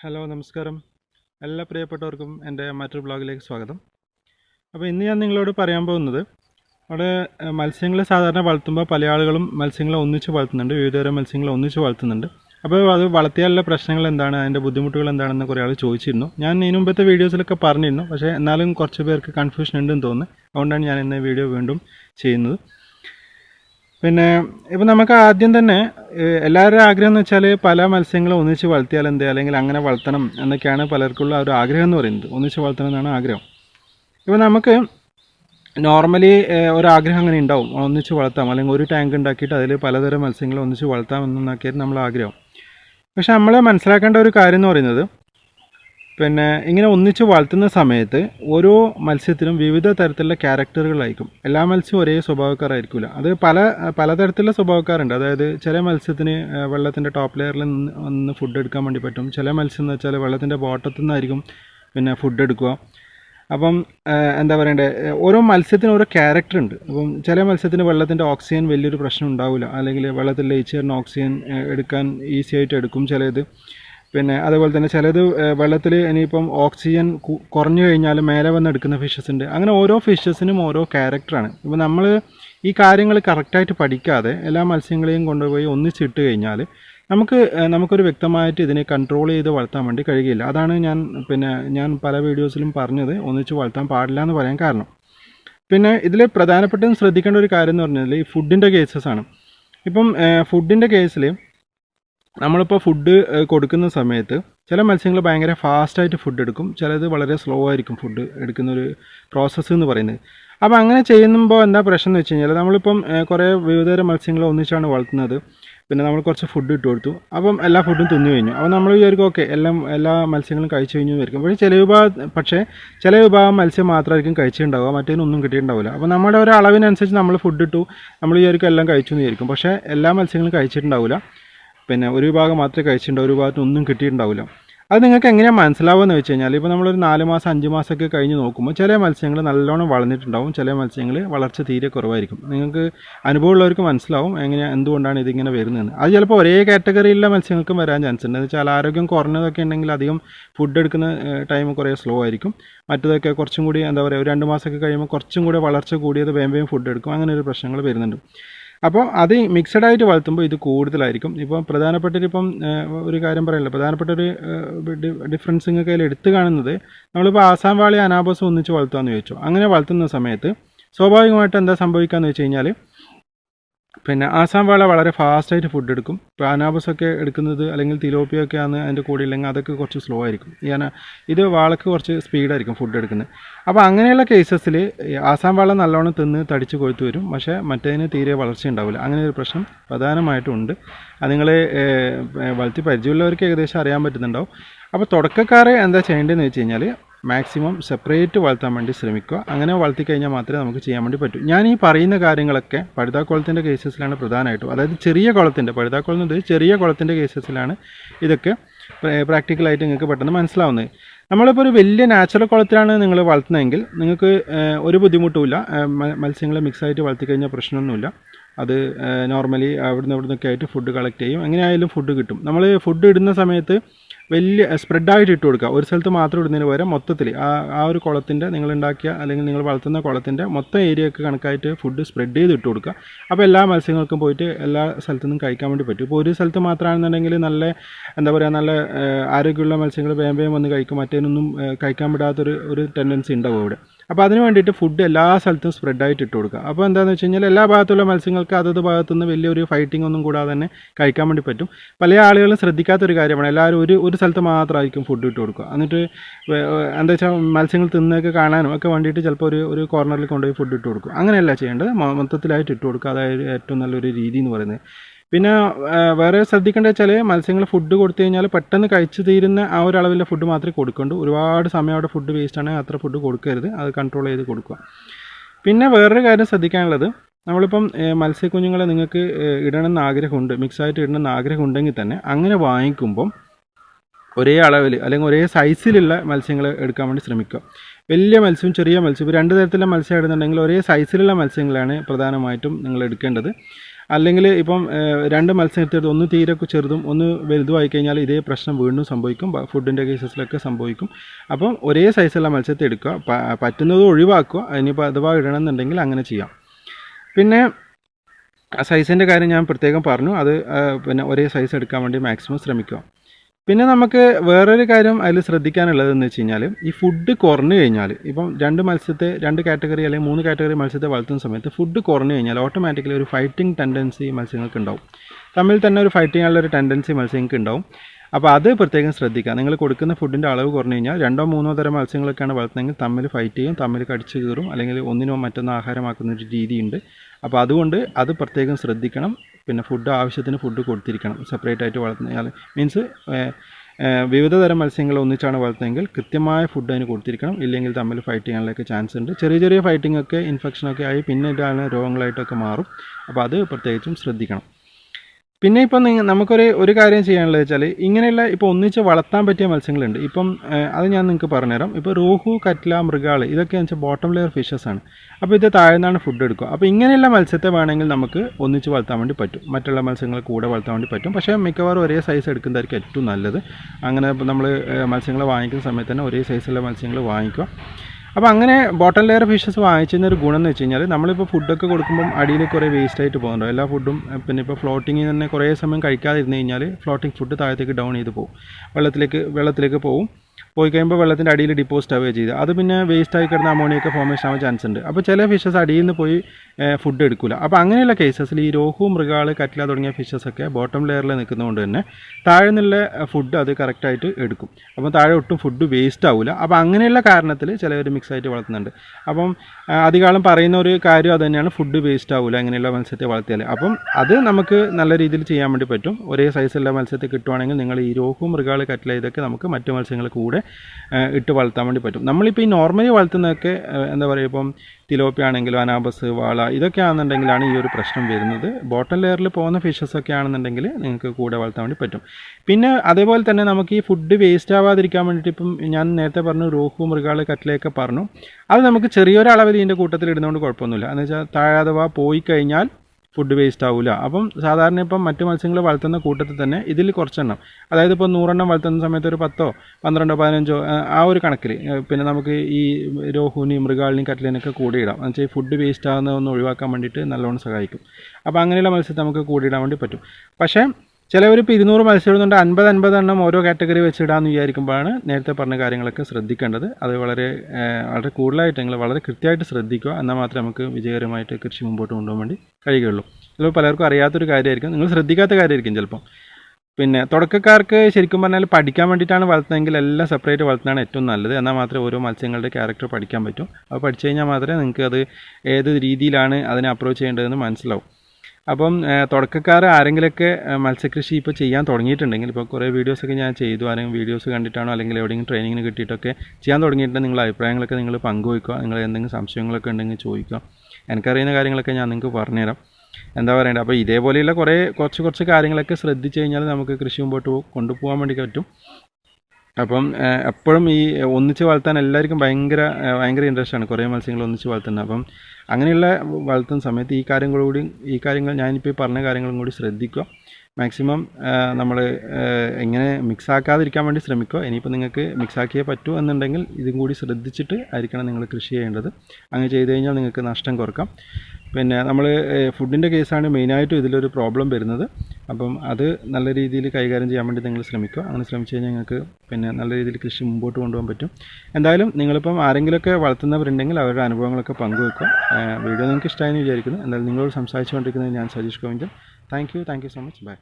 Hello നമസ്കാരം. എല്ലാ പ്രിയപ്പെട്ടവർക്കും എന്റെ മറ്റൊരു ബ്ലോഗിലേക്ക് സ്വാഗതം. അപ്പോൾ ഇന്ന് ഞാൻ നിങ്ങളോട് പറയാൻ പോകുന്നത് അവിടെ മത്സ്യങ്ങൾ സാധാരണ വളർത്തുമ്പോൾ പല ആളുകളും മത്സ്യങ്ങളെ ഒന്നിച്ച് വളർത്തുന്നുണ്ട് വിവിധതരം മത്സ്യങ്ങളെ ഒന്നിച്ച് വളർത്തുന്നുണ്ട്. അപ്പോൾ അത് വളർത്തിയാലുള്ള പ്രശ്നങ്ങൾ എന്താണ് അതിന്റെ ബുദ്ധിമുട്ടുകൾ എന്താണെന്ന് കുറേ ആൾ ചോദിച്ചിരുന്നു. ഞാൻ ഇതിനു മുമ്പത്തെ വീഡിയോസിലൊക്കെ പറഞ്ഞിരുന്നു പക്ഷേ എന്നാലും കുറച്ച് പേർക്ക് കൺഫ്യൂഷൻ ഉണ്ടെന്ന് തോന്നുന്നു. അതുകൊണ്ടാണ് ഞാൻ ഇന്ന് വീഡിയോ വീണ്ടും ചെയ്യുന്നത്. പിന്നെ ഇപ്പം നമുക്ക് ആദ്യം തന്നെ എല്ലാവരുടെ ആഗ്രഹം എന്ന് വെച്ചാൽ പല മത്സ്യങ്ങളും ഒന്നിച്ച് വളർത്തിയാൽ എന്ത് അല്ലെങ്കിൽ അങ്ങനെ വളർത്തണം എന്നൊക്കെയാണ് പലർക്കുള്ള ഒരു ആഗ്രഹം എന്ന് പറയുന്നത്. ഒന്നിച്ച് വളർത്തണം എന്നാണ് ആഗ്രഹം. ഇപ്പം നമുക്ക് നോർമലി ഒരാഗ്രഹം അങ്ങനെ ഉണ്ടാവും. ഒന്നിച്ച് വളർത്താം. അല്ലെങ്കിൽ ഒരു ടാങ്ക് ഉണ്ടാക്കിയിട്ട് അതിൽ പലതരം മത്സ്യങ്ങൾ ഒന്നിച്ച് വളർത്താം എന്നൊക്കെയായിരുന്നു നമ്മൾ ആഗ്രഹം. പക്ഷെ നമ്മൾ മനസ്സിലാക്കേണ്ട ഒരു കാര്യം എന്ന് പറയുന്നത് പിന്നെ ഇങ്ങനെ ഒന്നിച്ച് വളർത്തുന്ന സമയത്ത് ഓരോ മത്സ്യത്തിനും വിവിധ തരത്തിലുള്ള ക്യാരക്ടറുകളായിരിക്കും. എല്ലാ മത്സ്യവും ഒരേ സ്വഭാവക്കാരായിരിക്കില്ല അത് പല പലതരത്തിലുള്ള സ്വഭാവക്കാരുണ്ട്. അതായത് ചില മത്സ്യത്തിന് വെള്ളത്തിന്റെ ടോപ്പ് ലെയറിൽ നിന്ന് ഒന്ന് ഫുഡ് എടുക്കാൻ വേണ്ടി പറ്റും. ചില മത്സ്യം എന്ന് വെച്ചാൽ വെള്ളത്തിന്റെ ബോട്ടത്തിൽ നിന്നായിരിക്കും പിന്നെ ഫുഡ് എടുക്കുക. അപ്പം എന്താ പറയണ്ടേ? ഓരോ മത്സ്യത്തിനും ഓരോ ക്യാരക്ടർ ഉണ്ട്. അപ്പം ചില മത്സ്യത്തിന് വെള്ളത്തിന്റെ ഓക്സിജൻ വലിയൊരു പ്രശ്നം ഉണ്ടാവില്ല അല്ലെങ്കിൽ വെള്ളത്തിൽ ലയിച്ച് തരുന്ന ഓക്സിജൻ എടുക്കാൻ ഈസി ആയിട്ട് എടുക്കും ചിലത്. പിന്നെ അതേപോലെ തന്നെ ചിലത് വെള്ളത്തിൽ ഇനിയിപ്പം ഓക്സിജൻ കുറഞ്ഞു കഴിഞ്ഞാൽ മേലെ വന്ന് എടുക്കുന്ന ഫിഷസ് ഉണ്ട്. അങ്ങനെ ഓരോ ഫിഷസിനും ഓരോ ക്യാരക്ടറാണ് ഇപ്പോൾ നമ്മൾ ഈ കാര്യങ്ങൾ കറക്റ്റായിട്ട് പഠിക്കാതെ എല്ലാ മത്സ്യങ്ങളെയും കൊണ്ടുപോയി ഒന്നിച്ചിട്ട് കഴിഞ്ഞാൽ നമുക്ക് നമുക്കൊരു വ്യക്തമായിട്ട് ഇതിനെ കൺട്രോൾ ചെയ്ത് വളർത്താൻ വേണ്ടി കഴിയില്ല. അതാണ് ഞാൻ പിന്നെ ഞാൻ പല വീഡിയോസിലും പറഞ്ഞത് ഒന്നിച്ച് വളർത്താൻ പാടില്ല എന്ന് പറയാൻ കാരണം. പിന്നെ ഇതിൽ പ്രധാനപ്പെട്ടതും ശ്രദ്ധിക്കേണ്ട ഒരു കാര്യം എന്ന് പറഞ്ഞാൽ ഈ ഫുഡിന്റെ കേസസ് ആണ്. ഇപ്പം ഫുഡിന്റെ കേസിൽ നമ്മളിപ്പോൾ ഫുഡ് കൊടുക്കുന്ന സമയത്ത് ചില മത്സ്യങ്ങൾ ഭയങ്കര ഫാസ്റ്റായിട്ട് ഫുഡ് എടുക്കും. ചിലത് വളരെ സ്ലോ ആയിരിക്കും ഫുഡ് എടുക്കുന്ന ഒരു പ്രോസസ്സ് എന്ന് പറയുന്നത്. അപ്പോൾ അങ്ങനെ ചെയ്യുമ്പോൾ എന്താ പ്രശ്നം എന്ന് വെച്ച് കഴിഞ്ഞാൽ നമ്മളിപ്പം കുറേ വിവിധതരം മത്സ്യങ്ങൾ ഒന്നിച്ചാണ് വളർത്തുന്നത്. പിന്നെ നമ്മൾ കുറച്ച് ഫുഡ് ഇട്ട് കൊടുത്തു. അപ്പം എല്ലാ ഫുഡും തിന്നു കഴിഞ്ഞു. അപ്പോൾ നമ്മൾ വിചാരിക്കും ഓക്കെ എല്ലാം എല്ലാ മത്സ്യങ്ങളും കഴിച്ചു കഴിഞ്ഞു വിചാരിക്കും. പക്ഷേ ചില വിഭാഗം പക്ഷേ ചില വിഭാഗം മത്സ്യം മാത്രമായിരിക്കും കഴിച്ചിട്ടുണ്ടാവുക. മറ്റേതിനൊന്നും കിട്ടിയിട്ടുണ്ടാവില്ല. അപ്പോൾ നമ്മുടെ ഒരു അളവിനനുസരിച്ച് നമ്മൾ ഫുഡ് ഇട്ടു. നമ്മൾ വിചാരിക്കും എല്ലാം കഴിച്ചു എന്ന് വിചാരിക്കും. പക്ഷേ എല്ലാ മത്സ്യങ്ങളും കഴിച്ചിട്ടുണ്ടാവില്ല. പിന്നെ ഒരു വിഭാഗം മാത്രമേ കഴിച്ചിട്ടുണ്ടാവും ഒരു വിഭാഗത്തിന് ഒന്നും കിട്ടിയിട്ടുണ്ടാവില്ല. അത് നിങ്ങൾക്ക് എങ്ങനെയാണ് മനസ്സിലാവുമെന്ന് വെച്ച് കഴിഞ്ഞാൽ ഇപ്പോൾ നമ്മളൊരു നാല് മാസം അഞ്ച് മാസമൊക്കെ കഴിഞ്ഞ് നോക്കുമ്പോൾ ചില മത്സ്യങ്ങൾ നല്ലോണം വളർന്നിട്ടുണ്ടാവും ചില മത്സ്യങ്ങൾ വളർച്ച തീരെ കുറവായിരിക്കും. നിങ്ങൾക്ക് അനുഭവമുള്ളവർക്ക് മനസ്സിലാവും എങ്ങനെ എന്തുകൊണ്ടാണ് ഇതിങ്ങനെ വരുന്നതെന്ന്. അത് ചിലപ്പോൾ ഒരേ കാറ്റഗറിയിലുള്ള മത്സ്യങ്ങൾക്കും വരാൻ ചാൻസ് ഉണ്ട്. എന്ന് വെച്ചാൽ ആരോഗ്യം കുറഞ്ഞതൊക്കെ ഉണ്ടെങ്കിൽ അധികം ഫുഡ് എടുക്കുന്ന ടൈം കുറേ സ്ലോ ആയിരിക്കും. മറ്റതൊക്കെ കുറച്ചും കൂടി എന്താ പറയുക ഒരു രണ്ട് മാസമൊക്കെ കഴിയുമ്പോൾ കുറച്ചും കൂടി വളർച്ച കൂടിയത് വേം വേം ഫുഡ് എടുക്കും. അങ്ങനെ ഒരു പ്രശ്നങ്ങൾ വരുന്നുണ്ട്. അപ്പോൾ അത് മിക്സഡ് ആയിട്ട് വളർത്തുമ്പോൾ ഇത് കൂടുതലായിരിക്കും. ഇപ്പം ഏഹ്, ഒരു കാര്യം പറയല്ലോ പ്രധാനപ്പെട്ട ഒരു ഡിഫറൻസ് നിങ്ങൾക്ക് അതിൽ എടുത്തു കാണുന്നത് നമ്മളിപ്പോൾ ആസാം വാളി അനാബസ് ഒന്നിച്ച് വളർത്തുകയെന്ന് ചോദിച്ചു. അങ്ങനെ വളർത്തുന്ന സമയത്ത് സ്വാഭാവികമായിട്ട് എന്താ സംഭവിക്കുക എന്ന് വെച്ച് കഴിഞ്ഞാൽ പിന്നെ ആസാം വാള വളരെ ഫാസ്റ്റായിട്ട് ഫുഡ് എടുക്കും. ഇപ്പോൾ അനാബസ് ഒക്കെ എടുക്കുന്നത് അല്ലെങ്കിൽ തിലോപ്പിയ ഒക്കെ ആണ് അതിന്റെ കൂടെ ഇല്ലെങ്കിൽ അതൊക്കെ കുറച്ച് സ്ലോ ആയിരിക്കും. ഞാൻ ഇത് വാളക്ക് കുറച്ച് സ്പീഡായിരിക്കും ഫുഡ് എടുക്കുന്നത്. അപ്പോൾ അങ്ങനെയുള്ള കേസസിൽ ആസാം വാള നല്ലോണം തിന്ന് തടിച്ച് കൊഴുത്ത് വരും. പക്ഷേ മറ്റേതിന് തീരെ വളർച്ച ഉണ്ടാവില്ല. അങ്ങനെ ഒരു പ്രശ്നം പ്രധാനമായിട്ടും ഉണ്ട്. അത് നിങ്ങൾ വളർത്തി പരിചയമുള്ളവർക്ക് ഏകദേശം അറിയാൻ പറ്റുന്നുണ്ടാവും. അപ്പോൾ തുടക്കക്കാരെ എന്താ ചെയ്യേണ്ടതെന്ന് വെച്ച് കഴിഞ്ഞാൽ മാക്സിമം സെപ്പറേറ്റ് വളർത്താൻ വേണ്ടി ശ്രമിക്കുക. അങ്ങനെ വളർത്തി കഴിഞ്ഞാൽ മാത്രമേ നമുക്ക് ചെയ്യാൻ വേണ്ടി പറ്റൂ. ഞാൻ ഈ പറയുന്ന കാര്യങ്ങളൊക്കെ പഴുതാക്കുളത്തിന്റെ കേസസിലാണ് പ്രധാനമായിട്ടും. അതായത് ചെറിയ കുളത്തിന്റെ പഴുതാക്കുളം എന്നത് ചെറിയ കുളത്തിന്റെ കേസസിലാണ് ഇതൊക്കെ പ്രാക്ടിക്കലായിട്ട് നിങ്ങൾക്ക് പെട്ടെന്ന് മനസ്സിലാവുന്നത്. നമ്മളിപ്പോൾ ഒരു വലിയ നാച്ചുറൽ കുളത്തിലാണ് നിങ്ങൾ വളർത്തുന്നതെങ്കിൽ നിങ്ങൾക്ക് ഒരു ബുദ്ധിമുട്ടുമില്ല. മത്സ്യങ്ങളെ മിക്സായിട്ട് വളർത്തി കഴിഞ്ഞാൽ പ്രശ്നമൊന്നുമില്ല. അത് നോർമലി അവിടുന്ന് ഇവിടുന്നൊക്കെ ആയിട്ട് ഫുഡ് കളക്ട് ചെയ്യും. എങ്ങനെയായാലും ഫുഡ് കിട്ടും. നമ്മൾ ഫുഡ് ഇടുന്ന സമയത്ത് വലിയ സ്പ്രെഡായിട്ട് ഇട്ട് കൊടുക്കുക. ഒരു സ്ഥലത്ത് മാത്രം ഇടുന്നതിന് പകരം മൊത്തത്തിൽ ആ ആ ഒരു കുളത്തിന്റെ നിങ്ങൾ ഉണ്ടാക്കിയ അല്ലെങ്കിൽ നിങ്ങൾ വളർത്തുന്ന കുളത്തിന്റെ മൊത്തം ഏരിയയൊക്കെ കണക്കായിട്ട് ഫുഡ് സ്പ്രെഡ് ചെയ്ത് ഇട്ട് കൊടുക്കുക. അപ്പോൾ എല്ലാ മത്സ്യങ്ങൾക്കും പോയിട്ട് എല്ലാ സ്ഥലത്തു നിന്നും കഴിക്കാൻ വേണ്ടി പറ്റും. ഇപ്പോൾ ഒരു സ്ഥലത്ത് മാത്രമാണെന്നുണ്ടെങ്കിൽ നല്ല എന്താ പറയുക നല്ല ആരോഗ്യമുള്ള മത്സ്യങ്ങൾ വേം വേം വന്ന് കഴിക്കും. മറ്റേനൊന്നും കഴിക്കാൻ വിടാത്തൊരു ഒരു ടെൻഡൻസി ഉണ്ടാവും ഇവിടെ അപ്പോൾ അതിന് വേണ്ടിയിട്ട് ഫുഡ് എല്ലാ സ്ഥലത്തും സ്പ്രെഡായിട്ട് ഇട്ട് കൊടുക്കുക. അപ്പോൾ എന്താണെന്ന് വെച്ച് കഴിഞ്ഞാൽ എല്ലാ ഭാഗത്തുള്ള മത്സ്യങ്ങൾക്ക് അതത് ഭാഗത്തുനിന്ന് വലിയൊരു ഫൈറ്റിംഗ് ഒന്നും കൂടാതെ തന്നെ കഴിക്കാൻ വേണ്ടി പറ്റും. പല ആളുകളും ശ്രദ്ധിക്കാത്തൊരു കാര്യമാണ്. എല്ലാവരും ഒരു ഒരു സ്ഥലത്ത് മാത്രമായിരിക്കും ഫുഡ് ഇട്ട് കൊടുക്കുക. എന്നിട്ട് എന്താ വെച്ചാൽ മത്സ്യങ്ങൾ തിന്നൊക്കെ കാണാനും ഒക്കെ വേണ്ടിയിട്ട് ചിലപ്പോൾ ഒരു ഒരു കോർണറിൽ കൊണ്ടുപോയി ഫുഡ് ഇട്ട് കൊടുക്കും. അങ്ങനെയല്ല ചെയ്യേണ്ടത്. മൊത്തത്തിലായിട്ട് ഇട്ട് കൊടുക്കുക. അതായത് ഏറ്റവും നല്ലൊരു രീതി എന്ന് പറയുന്നത്. പിന്നെ വേറെ ശ്രദ്ധിക്കേണ്ടത് വെച്ചാൽ മത്സ്യങ്ങൾ ഫുഡ് കൊടുത്തു കഴിഞ്ഞാൽ പെട്ടെന്ന് കഴിച്ചു തീരുന്ന ആ ഒരു അളവിലെ ഫുഡ് മാത്രമേ കൊടുക്കണ്ടൂ. ഒരുപാട് സമയം അവിടെ ഫുഡ് ആണെങ്കിൽ അത്ര ഫുഡ് കൊടുക്കരുത്. അത് കൺട്രോൾ ചെയ്ത് കൊടുക്കുക. പിന്നെ വേറൊരു കാര്യം ശ്രദ്ധിക്കാനുള്ളത് നമ്മളിപ്പം മത്സ്യക്കുഞ്ഞുങ്ങളെ നിങ്ങൾക്ക് ഇടണമെന്ന് ആഗ്രഹമുണ്ട് മിക്സായിട്ട് ഇടണമെന്ന് ആഗ്രഹം ഉണ്ടെങ്കിൽ തന്നെ അങ്ങനെ വാങ്ങിക്കുമ്പം ഒരേ അളവിൽ അല്ലെങ്കിൽ ഒരേ സൈസിലുള്ള മത്സ്യങ്ങൾ എടുക്കാൻ വേണ്ടി ശ്രമിക്കുക. വലിയ മത്സ്യവും ചെറിയ മത്സ്യവും രണ്ട് തരത്തിലുള്ള മത്സ്യം ഇടുന്നുണ്ടെങ്കിൽ ഒരേ സൈസിലുള്ള മത്സ്യങ്ങളാണ് പ്രധാനമായിട്ടും നിങ്ങൾ എടുക്കേണ്ടത്. അല്ലെങ്കിൽ ഇപ്പം രണ്ട് മത്സ്യം എടുത്തിട്ട് ഒന്ന് തീരെ ചെറുതും ഒന്ന് വലുതുമായി കഴിഞ്ഞാൽ ഇതേ പ്രശ്നം വീണ്ടും സംഭവിക്കും. ഫുഡിന്റെ കേസസിലൊക്കെ സംഭവിക്കും. അപ്പം ഒരേ സൈസുള്ള മത്സ്യത്തെ എടുക്കുക. പറ്റുന്നത് ഒഴിവാക്കുക. ഇനിയിപ്പോൾ അഥവാ ഇടണമെന്നുണ്ടെങ്കിൽ അങ്ങനെ ചെയ്യാം. പിന്നെ സൈസിന്റെ കാര്യം ഞാൻ പ്രത്യേകം പറഞ്ഞു. അത് പിന്നെ ഒരേ സൈസ് എടുക്കാൻ വേണ്ടി മാക്സിമം ശ്രമിക്കുക. പിന്നെ നമുക്ക് വേറൊരു കാര്യം അതിൽ ശ്രദ്ധിക്കാനുള്ളത് എന്ന് വെച്ച് കഴിഞ്ഞാൽ ഈ ഫുഡ് കുറഞ്ഞു കഴിഞ്ഞാൽ ഇപ്പം രണ്ട് മത്സ്യത്തെ രണ്ട് കാറ്റഗറി അല്ലെങ്കിൽ മൂന്ന് കാറ്റഗറി മത്സ്യത്തെ വളർത്തുന്ന സമയത്ത് ഫുഡ് കുറഞ്ഞു കഴിഞ്ഞാൽ ഓട്ടോമാറ്റിക്കലി ഒരു ഫൈറ്റിംഗ് ടെൻഡൻസി മത്സ്യങ്ങൾക്ക് ഉണ്ടാവും. തമ്മിൽ തന്നെ ഒരു ഫൈറ്റിംഗ് ചെയ്യാനുള്ള ഒരു ടെൻഡൻസി മത്സ്യങ്ങൾക്ക് ഉണ്ടാവും. അപ്പോൾ അത് പ്രത്യേകം ശ്രദ്ധിക്കുക. നിങ്ങൾ കൊടുക്കുന്ന ഫുഡിന്റെ അളവ് കുറഞ്ഞു കഴിഞ്ഞാൽ രണ്ടോ മൂന്നോ തരം മത്സ്യങ്ങളൊക്കെയാണ് വളർത്തുന്നതെങ്കിൽ തമ്മിൽ ഫൈറ്റ് ചെയ്യും തമ്മിൽ കടിച്ചു കീറും അല്ലെങ്കിൽ ഒന്നിനോ മറ്റൊന്നോ ആഹാരമാക്കുന്ന ഒരു രീതിയുണ്ട്. അപ്പോൾ അതുകൊണ്ട് അത് പ്രത്യേകം ശ്രദ്ധിക്കണം. പിന്നെ ഫുഡ് ആവശ്യത്തിന് ഫുഡ് കൊടുത്തിരിക്കണം. സെപ്പറേറ്റ് ആയിട്ട് വളർത്തുന്ന മീൻസ് വിവിധ തരം മത്സ്യങ്ങൾ ഒന്നിച്ചാണ് വളർത്തുന്നതെങ്കിൽ കൃത്യമായ ഫുഡ് അതിന് കൊടുത്തിരിക്കണം. ഇല്ലെങ്കിൽ തമ്മിൽ ഫൈറ്റ് ചെയ്യാനുള്ള ചാൻസ് ഉണ്ട്. ചെറിയ ചെറിയ ഫൈറ്റിംഗ് ഒക്കെ ഇൻഫെക്ഷനൊക്കെ ആയി പിന്നെ ഇതാണ് രോഗങ്ങളായിട്ടൊക്കെ മാറും. അപ്പോൾ അത് പ്രത്യേകിച്ചും ശ്രദ്ധിക്കണം. പിന്നെ ഇപ്പം നമുക്കൊരു ഒരു കാര്യം ചെയ്യാനുള്ളത് വെച്ചാൽ ഇങ്ങനെയുള്ള ഇപ്പോൾ ഒന്നിച്ച് വളർത്താൻ പറ്റിയ മത്സ്യങ്ങളുണ്ട്. ഇപ്പം അത് ഞാൻ നിങ്ങൾക്ക് പറഞ്ഞുതരാം. ഇപ്പോൾ റോഹു കറ്റ്ല മൃഗാൾ ഇതൊക്കെ വെച്ചാൽ ബോട്ടം ലെയർ ഫിഷസ് ആണ്. അപ്പോൾ ഇത് താഴ്ന്നാണ് ഫുഡ് എടുക്കുക. അപ്പോൾ ഇങ്ങനെയുള്ള മത്സ്യത്തെ വേണമെങ്കിൽ നമുക്ക് ഒന്നിച്ച് വളർത്താൻ വേണ്ടി പറ്റും. മറ്റുള്ള മത്സ്യങ്ങൾ കൂടെ വളർത്താൻ വേണ്ടി പറ്റും. പക്ഷേ മിക്കവാറും ഒരേ സൈസ് എടുക്കുന്നതായിരിക്കും ഏറ്റവും നല്ലത്. അങ്ങനെ നമ്മൾ മത്സ്യങ്ങൾ വാങ്ങിക്കുന്ന സമയത്ത് തന്നെ ഒരേ സൈസുള്ള മത്സ്യങ്ങൾ വാങ്ങിക്കുക. അപ്പോൾ അങ്ങനെ ബോട്ടം ലെയർ ഫിഷസ് വാങ്ങിച്ചതിന് ഒരു ഗുണം എന്ന് വെച്ച് കഴിഞ്ഞാൽ നമ്മളിപ്പോൾ ഫുഡൊക്കെ കൊടുക്കുമ്പം അടിയിൽ കുറേ വേസ്റ്റ് ആയിട്ട് പോകുന്നുണ്ടോ. എല്ലാ ഫുഡും പിന്നെ ഇപ്പോൾ ഫ്ലോട്ടിങ്ങിൽ തന്നെ കുറേ സമയം കഴിക്കാതിരുന്ന് കഴിഞ്ഞാൽ ഫ്ലോട്ടിംഗ് ഫുഡ് താഴത്തേക്ക് ഡൗൺ ചെയ്ത് പോകും. വെള്ളത്തിലേക്ക് വെള്ളത്തിലേക്ക് പോകും. പോയി കഴിയുമ്പോൾ വെള്ളത്തിന്റെ അടിയിൽ ഡിപ്പോസിറ്റ് ആവുകയും ചെയ്ത് അത് പിന്നെ വേസ്റ്റ് ആയി കിടന്ന അമോണിയൊക്കെ ഫോമേഷൻ ആവാൻ ചാൻസ് ഉണ്ട്. അപ്പോൾ ചില ഫിഷസ് അടിയിൽ നിന്ന് പോയി ഫുഡ് എടുക്കില്ല അപ്പോൾ അങ്ങനെയുള്ള കേസസിൽ ഈ രോഹു മൃഗാൾ കറ്റില തുടങ്ങിയ ഫിഷസ് ഒക്കെ ബോട്ടം ലെയറിൽ നിൽക്കുന്നതുകൊണ്ട് തന്നെ താഴെ നിന്നുള്ള ഫുഡ് അത് കറക്റ്റായിട്ട് എടുക്കും. അപ്പം താഴെ ഒട്ടും ഫുഡ് വേസ്റ്റ് ആവില്ല അപ്പോൾ അങ്ങനെയുള്ള കാരണത്തിൽ ചിലവർ മിക്സ് ആയിട്ട് വളർത്തുന്നുണ്ട്. അപ്പം അധികാളം പറയുന്ന ഒരു കാര്യം അത് തന്നെയാണ്. ഫുഡ് വേസ്റ്റ് ആവില്ല അങ്ങനെയുള്ള മത്സ്യത്തെ വളർത്തിയാൽ അപ്പം അത് നമുക്ക് നല്ല രീതിയിൽ ചെയ്യാൻ വേണ്ടി പറ്റും. ഒരേ സൈസുള്ള മത്സ്യത്തെ കിട്ടുവാണെങ്കിൽ നിങ്ങൾ ഈ രോഹു മൃഗാൾ കറ്റില ഇതൊക്കെ നമുക്ക് മറ്റു മത്സ്യങ്ങൾ കൂടെ ഇട്ട് വളർത്താൻ വേണ്ടി പറ്റും. നമ്മളിപ്പോൾ ഈ നോർമലി വളർത്തുന്നതൊക്കെ എന്താ പറയുക ഇപ്പം തിലോപ്പി ആണെങ്കിലും അനാബസ് വാള ഇതൊക്കെ ആണെന്നുണ്ടെങ്കിലാണ് ഈ ഒരു പ്രശ്നം വരുന്നത്. ബോട്ടം ലെയറിൽ പോകുന്ന ഫിഷസ് ഒക്കെ ആണെന്നുണ്ടെങ്കിൽ നിങ്ങൾക്ക് കൂടെ വളർത്താൻ വേണ്ടി പറ്റും. പിന്നെ അതേപോലെ തന്നെ നമുക്ക് ഈ ഫുഡ് വേസ്റ്റ് ആവാതിരിക്കാൻ വേണ്ടിയിട്ട് ഇപ്പം ഞാൻ നേരത്തെ പറഞ്ഞു റോഹു മൃഗാൾ കറ്റ്ലയൊക്കെ പറഞ്ഞു. അത് നമുക്ക് ചെറിയൊരളവിൽ ഇതിന്റെ കൂട്ടത്തിൽ ഇടുന്നതുകൊണ്ട് കുഴപ്പമൊന്നുമില്ല. എന്ന് വെച്ചാൽ താഴെ അഥവാ പോയി കഴിഞ്ഞാൽ ഫുഡ് വേസ്റ്റ് ആവില്ല അപ്പം സാധാരണ ഇപ്പം മറ്റ് മത്സ്യങ്ങൾ വളർത്തുന്ന കൂട്ടത്തിൽ തന്നെ ഇതിൽ കുറച്ചെണ്ണം. അതായത് ഇപ്പോൾ നൂറെണ്ണം വളർത്തുന്ന സമയത്ത് ഒരു പത്തോ പന്ത്രണ്ടോ പതിനഞ്ചോ ആ, ഒരു കണക്കിൽ പിന്നെ നമുക്ക് ഈ രോഹുവിനെയും മൃഗാളിനെയും കട്ടിലിനൊക്കെ കൂടി ഇടാം എന്ന് വെച്ചാൽ ഫുഡ് വേസ്റ്റ് ആകുന്നതൊന്ന് ഒഴിവാക്കാൻ വേണ്ടിയിട്ട് നല്ലോണം സഹായിക്കും. അപ്പോൾ അങ്ങനെയുള്ള മത്സ്യത്തെ നമുക്ക് കൂടിയിടാൻ വേണ്ടി പറ്റും. പക്ഷേ ചിലവർ ഇപ്പോൾ ഇരുന്നൂറ് മത്സ്യം ഇടുന്നുണ്ട് അൻപത് അൻപത് എണ്ണം ഓരോ കാറ്റഗറി വെച്ചിടാമെന്ന് വിചാരിക്കുമ്പോഴാണ് നേരത്തെ പറഞ്ഞ കാര്യങ്ങളൊക്കെ ശ്രദ്ധിക്കേണ്ടത്. അത് വളരെ വളരെ കൂടുതലായിട്ട് നിങ്ങൾ വളരെ കൃത്യമായിട്ട് ശ്രദ്ധിക്കുക. എന്നാൽ മാത്രമേ നമുക്ക് വിജയകരമായിട്ട് കൃഷി മുമ്പോട്ട് കൊണ്ടുപോകാൻ വേണ്ടി കഴിയുകയുള്ളൂ. ചിലപ്പോൾ പലർക്കും അറിയാത്തൊരു കാര്യമായിരിക്കും. നിങ്ങൾ ശ്രദ്ധിക്കാത്ത കാര്യമായിരിക്കും ചിലപ്പം പിന്നെ തുടക്കക്കാർക്ക് ശരിക്കും പറഞ്ഞാൽ പഠിക്കാൻ വേണ്ടിയിട്ടാണ് വളർത്തുന്നതെങ്കിൽ എല്ലാം സെപ്പറേറ്റ് വളർത്തുന്നതാണ് ഏറ്റവും നല്ലത്. എന്നാൽ മാത്രമേ ഓരോ മത്സ്യങ്ങളുടെ ക്യാരക്ടർ പഠിക്കാൻ പറ്റും. അപ്പോൾ പഠിച്ചു കഴിഞ്ഞാൽ മാത്രമേ നിങ്ങൾക്ക് അത് ഏത് രീതിയിലാണ് അതിനെ അപ്രോച്ച് ചെയ്യേണ്ടതെന്ന് മനസ്സിലാവും. അപ്പം തുടക്കക്കാർ ആരെങ്കിലൊക്കെ മത്സ്യകൃഷി ഇപ്പോൾ ചെയ്യാൻ തുടങ്ങിയിട്ടുണ്ടെങ്കിൽ ഇപ്പോൾ കുറേ വീഡിയോസൊക്കെ ഞാൻ ചെയ്തു ആരെങ്കിലും വീഡിയോസ് കണ്ടിട്ടാണോ അല്ലെങ്കിൽ എവിടെയെങ്കിലും ട്രെയിനിങ്ങിന് കിട്ടിയിട്ടൊക്കെ ചെയ്യാൻ തുടങ്ങിയിട്ടുണ്ടെങ്കിൽ നിങ്ങളുടെ അഭിപ്രായങ്ങളൊക്കെ നിങ്ങൾ പങ്കുവയ്ക്കുക നിങ്ങൾ എന്തെങ്കിലും സംശയങ്ങളൊക്കെ ഉണ്ടെങ്കിൽ ചോദിക്കുക. എനിക്കറിയുന്ന കാര്യങ്ങളൊക്കെ ഞാൻ നിങ്ങൾക്ക് പറഞ്ഞുതരാം. എന്താ പറയണ്ടത്? അപ്പോൾ ഇതേപോലെയുള്ള കുറേ കുറച്ച് കുറച്ച് കാര്യങ്ങളൊക്കെ ശ്രദ്ധിച്ചു കഴിഞ്ഞാൽ നമുക്ക് കൃഷി മുമ്പോട്ട് കൊണ്ടുപോകാൻ വേണ്ടി പറ്റും. അപ്പം എപ്പോഴും ഈ ഒന്നിച്ച് വളർത്താൻ എല്ലാവർക്കും ഭയങ്കര ഭയങ്കര ഇൻട്രസ്റ്റ് ആണ് കുറേ മത്സ്യങ്ങൾ ഒന്നിച്ച് വളർത്തുന്നത്. അപ്പം അങ്ങനെയുള്ള വളർത്തുന്ന സമയത്ത് ഈ കാര്യങ്ങൾ കൂടി ഈ കാര്യങ്ങൾ ഞാനിപ്പോൾ ഈ പറഞ്ഞ കാര്യങ്ങളും കൂടി ശ്രദ്ധിക്കുക. മാക്സിമം നമ്മൾ എങ്ങനെ മിക്സ് ആക്കാതിരിക്കാൻ വേണ്ടി ശ്രമിക്കുക. ഇനിയിപ്പോൾ നിങ്ങൾക്ക് മിക്സ് ആക്കിയേ പറ്റൂ എന്നുണ്ടെങ്കിൽ ഇതും കൂടി ശ്രദ്ധിച്ചിട്ട് ആയിരിക്കണം നിങ്ങൾ കൃഷി ചെയ്യേണ്ടത്. അങ്ങനെ ചെയ്ത് കഴിഞ്ഞാൽ നിങ്ങൾക്ക് നഷ്ടം കുറക്കാം. പിന്നെ നമ്മൾ ഫുഡിന്റെ കേസാണ് മെയിനായിട്ടും ഇതിലൊരു പ്രോബ്ലം വരുന്നത്. അപ്പം അത് നല്ല രീതിയിൽ കൈകാര്യം ചെയ്യാൻ വേണ്ടി നിങ്ങൾ ശ്രമിക്കുക. അങ്ങനെ ശ്രമിച്ചു കഴിഞ്ഞാൽ നിങ്ങൾക്ക് പിന്നെ നല്ല രീതിയിൽ കൃഷി മുമ്പോട്ട് കൊണ്ടുപോകാൻ പറ്റും. എന്തായാലും നിങ്ങളിപ്പം ആരെങ്കിലുമൊക്കെ വളർത്തുന്നവരുണ്ടെങ്കിൽ അവരുടെ അനുഭവങ്ങളൊക്കെ പങ്കുവെക്കുക. വീഡിയോ നിങ്ങൾക്ക് ഇഷ്ടമായെന്ന് വിചാരിക്കുന്നു. എന്തായാലും നിങ്ങളോട് സംസാരിച്ചുകൊണ്ടിരിക്കുന്നത് ഞാൻ Sajeesh Govindan. Thank you thank you so much bye